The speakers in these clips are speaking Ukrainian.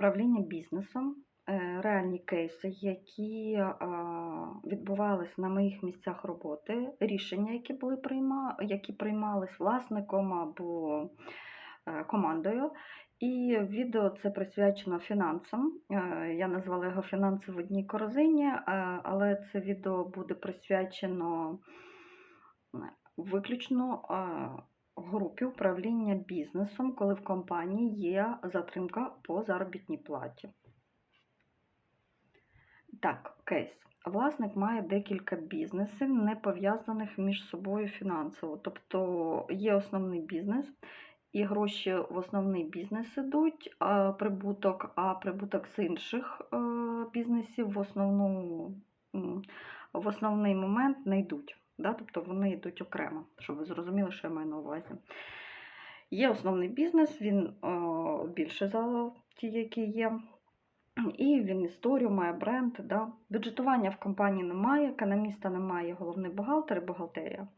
управління бізнесом, е, реальні кейси, які а, відбувались на моїх місцях роботи, рішення, які були прийма, які приймались власником або е, командою. І відео це присвячено фінансам. Е, Я назвала його фінанси в одній корзині, е, але це відео буде присвячено е, виключно групі управління бізнесом, коли в компанії є затримка по заробітній платі. Так, кейс. Власник має декілька бізнесів, не пов'язаних між собою фінансово. Тобто є основний бізнес, і гроші в основний бізнес ідуть, а прибуток, а прибуток з інших е, бізнесів в, основну, в основний момент не йдуть. Да? Тобто вони йдуть окремо, щоб ви зрозуміли, що я маю на увазі. Є основний бізнес, він о, більше за ті, які є. І він історію має бренд. Да? Бюджетування в компанії немає, економіста немає, головний бухгалтер і бухгалтерія.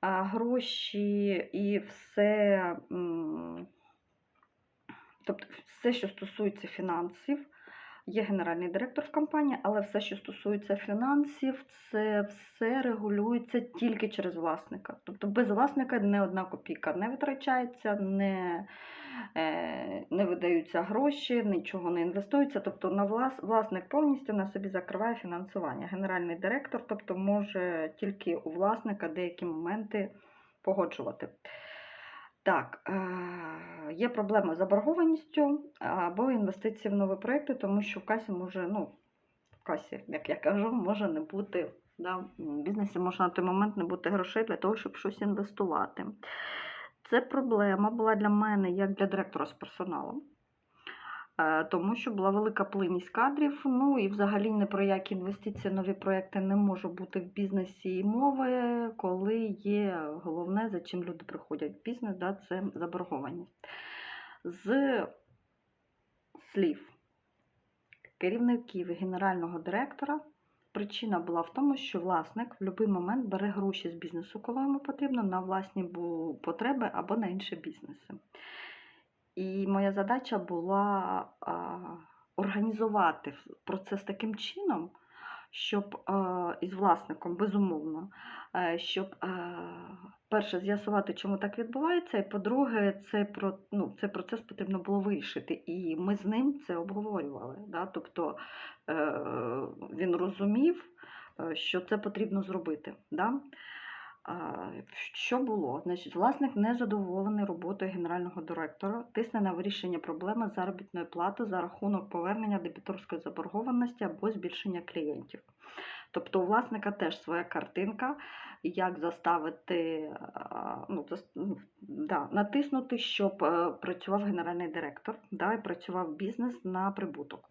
А гроші і все, тобто все, що стосується фінансів, є генеральний директор в компанії, але все, що стосується фінансів, це все регулюється тільки через власника. Тобто без власника не одна копійка не витрачається, не, е, не видаються гроші, нічого не інвестується. Тобто на влас, власник повністю на собі закриває фінансування. Генеральний директор, тобто може тільки у власника деякі моменти погоджувати. Так, е, є проблема з заборгованістю або інвестиції в нові проекти, тому що в касі може, ну, в касі, як я кажу, може не бути. Да, в бізнесі може на той момент не бути грошей для того, щоб щось інвестувати. Це проблема була для мене як для директора з персоналом, тому що була велика плинність кадрів. Ну і взагалі не про які інвестиції, нові проекти не може бути в бізнесі і мови, коли є головне, за чим люди приходять в бізнес, да, це заборгованість. З слів керівників генерального директора. Причина була в тому, що власник в будь-який момент бере гроші з бізнесу, коли йому потрібно, на власні потреби або на інші бізнеси. І моя задача була організувати процес таким чином, щоб із власником, безумовно, е, щоб е, перше з'ясувати, чому так відбувається, і по-друге, цей, про, ну, цей процес потрібно було вирішити. І ми з ним це обговорювали. Да? Тобто е, він розумів, що це потрібно зробити. Да? Що було? Значить, власник не задоволений роботою генерального директора, тисне на вирішення проблеми заробітної плати за рахунок повернення дебіторської заборгованості або збільшення клієнтів. Тобто у власника теж своя картинка, як заставити ну, ну, да, натиснути, щоб е, працював генеральний директор, да, і працював бізнес на прибуток.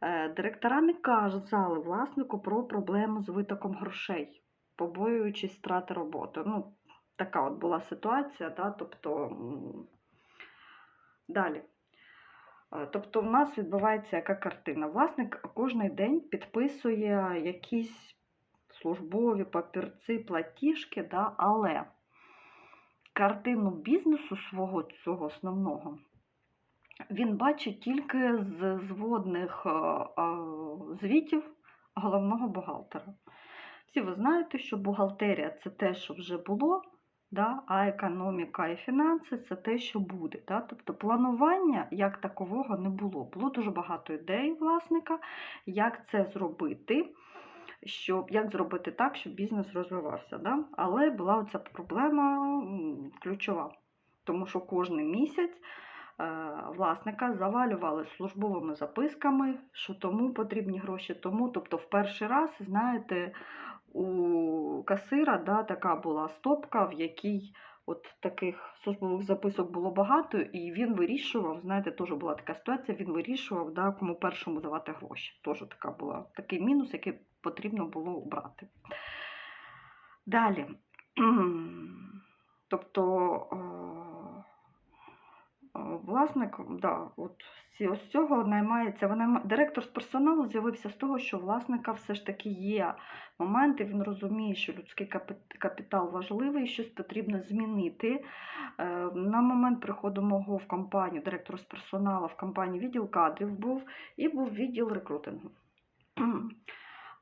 Е, Директора не казали власнику про проблему з витоком грошей, побоюючись втрати роботи. Ну, така от була ситуація, да, тобто далі. Е, Тобто, в нас відбувається яка картина? Власник кожен день підписує якісь службові папірці, платіжки, да, але картину бізнесу свого цього основного він бачить тільки з зводних е, е, звітів головного бухгалтера. Всі ви знаєте, що бухгалтерія це те, що вже було, да? а економіка і фінанси це те, що буде. Да? Тобто планування як такового не було. Було дуже багато ідей власника, як це зробити, щоб, як зробити так, щоб бізнес розвивався. Да? Але була оця проблема ключова, тому що кожен місяць е, власника завалювали службовими записками, що тому потрібні гроші, тому. Тобто, в перший раз, знаєте, у касира да, така була стопка, в якій от таких службових записок було багато, і він вирішував, знаєте, теж була така ситуація, він вирішував, да, кому першому давати гроші. Теж така була такий мінус, який потрібно було обрати. Далі. Тобто. Е, Власник, да, от ось цього наймається. Вона директор з персоналу з'явився з того, що власника все ж таки є моменти. Він розуміє, що людський капітал важливий, щось потрібно змінити. Е, На момент приходу мого в компанію, директора з персоналу в компанії відділ кадрів був і був відділ рекрутингу.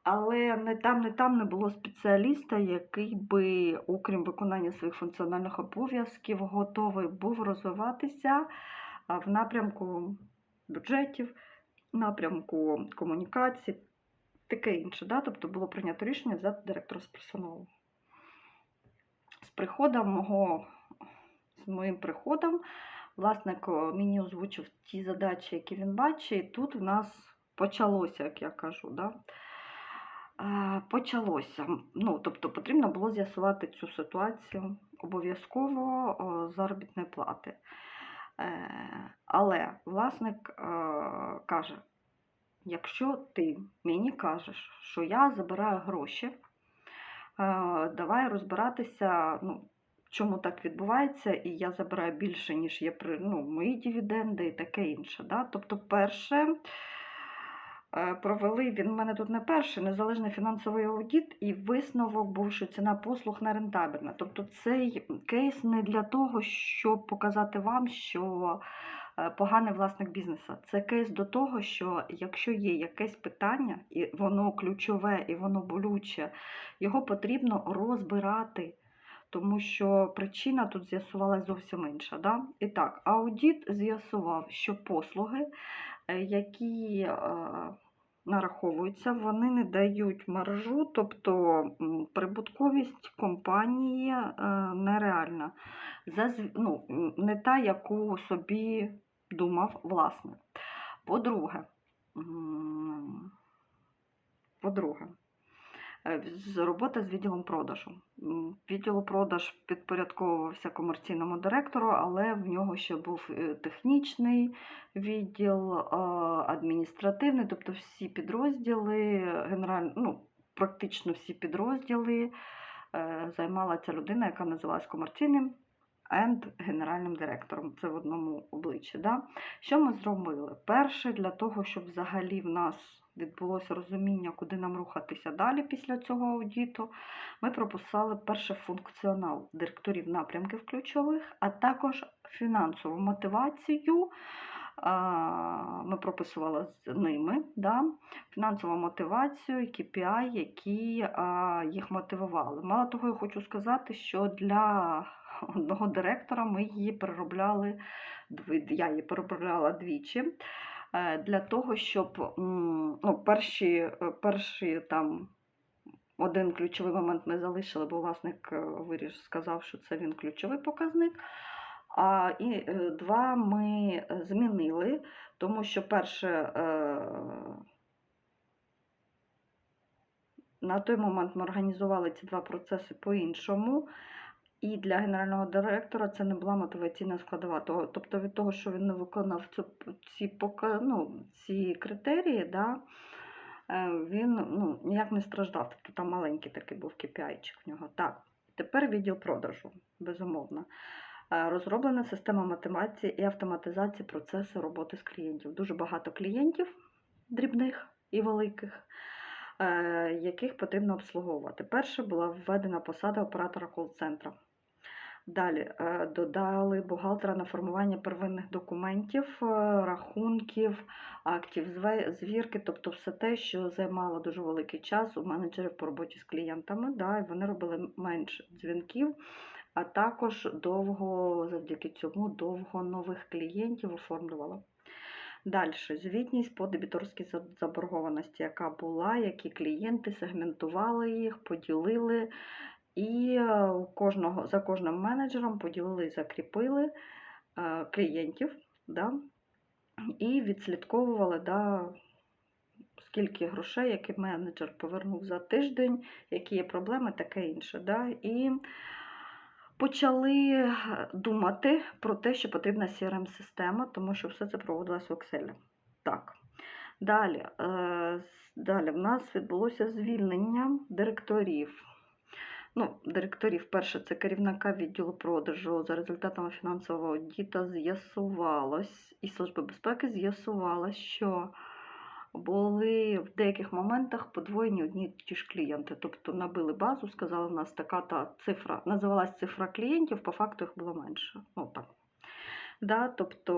Але не там, не там не було спеціаліста, який би, окрім виконання своїх функціональних обов'язків, готовий був розвиватися в напрямку бюджетів, напрямку комунікацій, таке інше. Да? Тобто було прийнято рішення взяти директора з персоналу. З приходом мого, з моїм приходом, власник мені озвучив ті задачі, які він бачить, і тут в нас почалося, як я кажу. Да? Почалося. Ну, тобто потрібно було з'ясувати цю ситуацію обов'язково заробітної плати. Е, Але власник е, каже: якщо ти мені кажеш, що я забираю гроші, е, давай розбиратися, ну, чому так відбувається, і я забираю більше, ніж є при ну, мої дивіденди і таке інше. Да? Тобто, перше. Е, Провели він в мене тут не перший незалежний фінансовий аудит, і висновок був, що ціна послуг не рентабельна. Тобто цей кейс не для того, щоб показати вам, що е, поганий власник бізнесу. Це кейс до того, що якщо є якесь питання, і воно ключове, і воно болюче, його потрібно розбирати. Тому що причина тут з'ясувалася зовсім інша. Да? І так, аудит з'ясував, що послуги які е, нараховуються, вони не дають маржу, тобто прибутковість компанії е, нереальна. Ну, не та, яку собі думав власник. По-друге, по-друге, е, робота з відділом продажу. М, Відділу продаж підпорядковувався комерційному директору, але в нього ще був е, технічний відділ, е, адміністративний, тобто всі підрозділи, генераль... ну, практично всі підрозділи е, займала ця людина, яка називалась комерційним енд генеральним директором. Це в одному обличчі. Да? Що ми зробили? Перше, для того, щоб взагалі в нас відбулося розуміння, куди нам рухатися далі після цього аудиту, ми прописали перше функціонал директорів напрямків ключових, а також фінансову мотивацію. Ми прописували з ними да, фінансову мотивацію, KPI, які їх мотивували. Мало того, я хочу сказати, що для одного директора ми її переробляли, я її переробляла двічі. Е, Для того, щоб ну, перші, е, перші там один ключовий момент ми залишили, бо власник е, виріш сказав, що це він ключовий показник. А і два ми змінили, тому що перше на той момент ми організували ці два процеси по-іншому. І для генерального директора це не була мотиваційна складова. Тобто від того, що він не виконав цю, ці, ну, ці критерії, да, е, він ну, ніяк не страждав. Тобто там маленький такий був KPI-чик в нього. Так, тепер відділ продажу, безумовно. Е, Розроблена система мотивації і автоматизації процесу роботи з клієнтів. Дуже багато клієнтів дрібних і великих, е, яких потрібно обслуговувати. Перше була введена посада оператора кол-центру. Далі е, додали бухгалтера на формування первинних документів, е, рахунків, актів звірки, тобто все те, що займало дуже великий час у менеджерів по роботі з клієнтами. Да, і вони робили менше дзвінків, а також довго, завдяки цьому, довго нових клієнтів оформлювала. Далі, звітність по дебіторській заборгованості, яка була, які клієнти сегментували їх, поділили. І е, кожного, за кожним менеджером поділили і закріпили е, клієнтів, да, і відслідковували, да, скільки грошей, який менеджер повернув за тиждень, які є проблеми, таке інше. Да, і почали е, думати про те, що потрібна CRM-система, тому що все це проводилось в Excel. Так. Далі, далі в нас відбулося звільнення директорів. Ну, директорів. Перше, це керівника відділу продажу. За результатами фінансового аудиту з'ясувалось, і Служби безпеки з'ясувалось, що були в деяких моментах подвоєні одні ті ж клієнти. Тобто набили базу, сказали, у нас така та цифра, називалась цифра клієнтів, по факту їх було менше. Ну, так. Да, тобто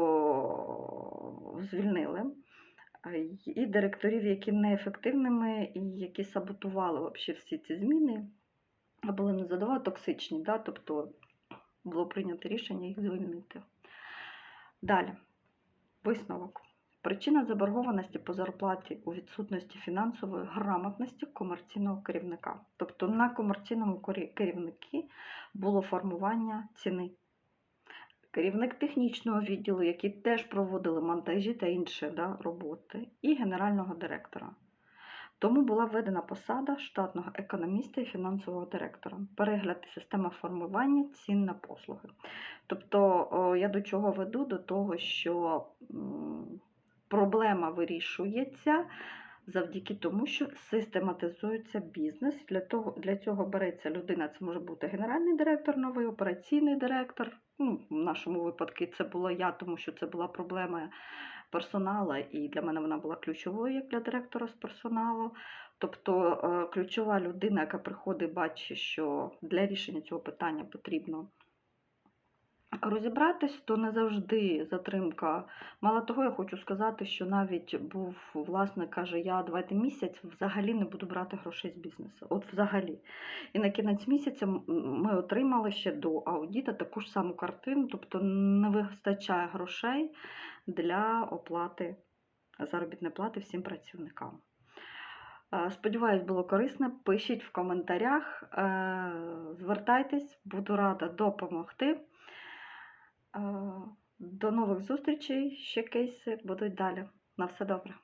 звільнили. І директорів, які неефективними і які саботували всі ці зміни, були незадоволені, токсичні, да, тобто було прийнято рішення їх звільнити. Далі, висновок. Причина заборгованості по зарплаті у відсутності фінансової грамотності комерційного керівника. Тобто на комерційному керівнику було формування ціни. Керівник технічного відділу, які теж проводили монтажі та інші да, роботи, і генерального директора. Тому була введена посада штатного економіста і фінансового директора. Перегляд системи формування цін на послуги. Тобто, я до чого веду? До того, що проблема вирішується завдяки тому, що систематизується бізнес. Для, того, для цього береться людина, це може бути генеральний директор, новий операційний директор. Ну, в нашому випадку це була я, тому що це була проблема персоналу, і для мене вона була ключовою як для директора з персоналу. Тобто е, ключова людина, яка приходить, бачить, що для рішення цього питання потрібно розібратись, то не завжди затримка. Мало того, я хочу сказати, що навіть був власник, каже, я давайте місяць взагалі не буду брати грошей з бізнесу. От взагалі. І на кінець місяця ми отримали ще до аудіта таку ж саму картину, тобто не вистачає грошей для оплати заробітної плати всім працівникам. Е, Сподіваюсь, було корисно. Пишіть в коментарях, е, звертайтесь, буду рада допомогти. Е, До нових зустрічей, ще кейси будуть далі. На все добре.